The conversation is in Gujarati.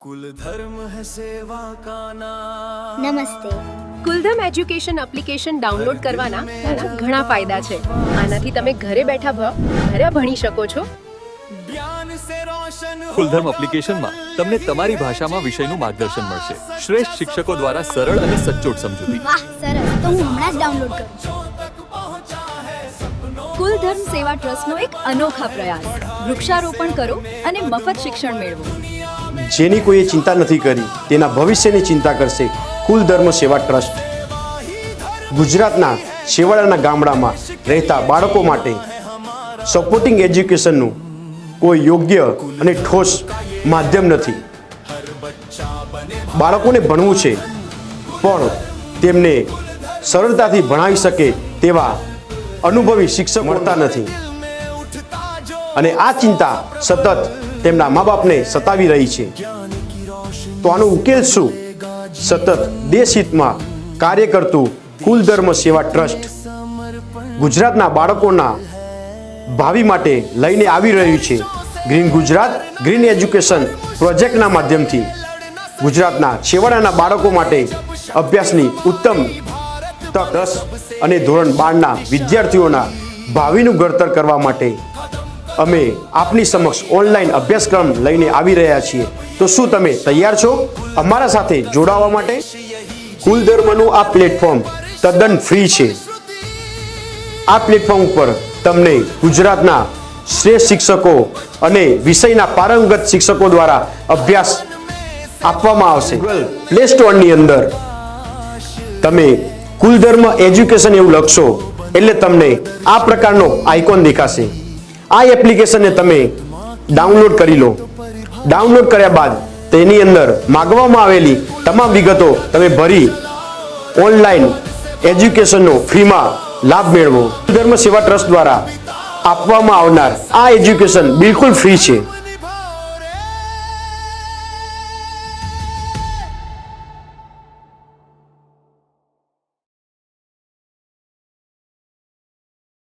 कुल धर्म है सेवा का नाम નમસ્તે કુલધમ એજ્યુકેશન એપ્લિકેશન ડાઉનલોડ કરવાના તેના ઘણા ફાયદા છે આનાથી તમે ઘરે બેઠા ભ- ઘરે ભણી શકો છો ज्ञान से रोशन हो કુલધર્મ એપ્લિકેશનમાં તમને તમારી ભાષામાં વિષયનું માર્ગદર્શન મળશે શ્રેષ્ઠ શિક્ષકો દ્વારા સરળ અને સચોટ સમજૂતી વાહ સરસ તો હું હમણાં જ ડાઉનલોડ કરું કુલધર્મ સેવા ટ્રસ્ટનો એક અનોખા પ્રયાસ વૃક્ષારોપણ કરો અને મફત શિક્ષણ મેળવો જેની કોઈએ ચિંતા નથી કરી, તેના ભવિષ્યની ચિંતા કરશે કુલ ધર્મ સેવા ટ્રસ્ટ. ગુજરાતના છેવાડાના ગામડામાં રહેતા બાળકો માટે સપોર્ટિંગ એજ્યુકેશનનું કોઈ યોગ્ય અને ઠોસ માધ્યમ નથી. બાળકોને ભણવું છે, પણ તેમને સરળતાથી ભણાવી શકે તેવા અનુભવી શિક્ષક મળતા નથી. અને આ ચિંતા સતત તેમના મા બાપને સતાવી રહી છે. તો આનો ઉકેલ શું? સતત દેશહિતમાં કાર્ય કરતું કુલ ધર્મ સેવા ટ્રસ્ટ ગુજરાતના બાળકોના ભાવિ માટે લઈને આવી રહ્યું છે. ગ્રીન ગુજરાત, ગ્રીન એજ્યુકેશન પ્રોજેક્ટના માધ્યમથી ગુજરાતના છેવાડાના બાળકો માટે અભ્યાસની ઉત્તમ તક અને ધોરણ બારના વિદ્યાર્થીઓના ભાવિનું ઘડતર કરવા માટે અમે આપની સમક્ષ ઓનલાઈન અભ્યાસક્રમ લઈને આવી રહ્યા છીએ. તો શું તમે તૈયાર છો? અમારા સાથે જોડાવા માટે કુલ ધર્મનું આ પ્લેટફોર્મ તદ્દન ફ્રી છે. આ પ્લેટફોર્મ ઉપર તમને ગુજરાતના શ્રેષ્ઠ શિક્ષકો અને વિષયના પારંગત શિક્ષકો દ્વારા અભ્યાસ આપવામાં આવશે. પ્લે સ્ટોરની અંદર તમે કુલધર્મ એજ્યુકેશન એવું લખશો, એટલે તમને આ પ્રકારનો આઇકોન દેખાશે. આ એપ્લિકેશનને તમે ડાઉનલોડ કરી લો. ડાઉનલોડ કર્યા બાદ તેની અંદર માગવામાં આવેલી તમામ વિગતો તમે ભરી ઓનલાઈન એજ્યુકેશનનો ફ્રીમાં લાભ મેળવો. ધર્મ સેવા ટ્રસ્ટ દ્વારા આપવામાં આવનાર આ એજ્યુકેશન બિલકુલ ફ્રી છે.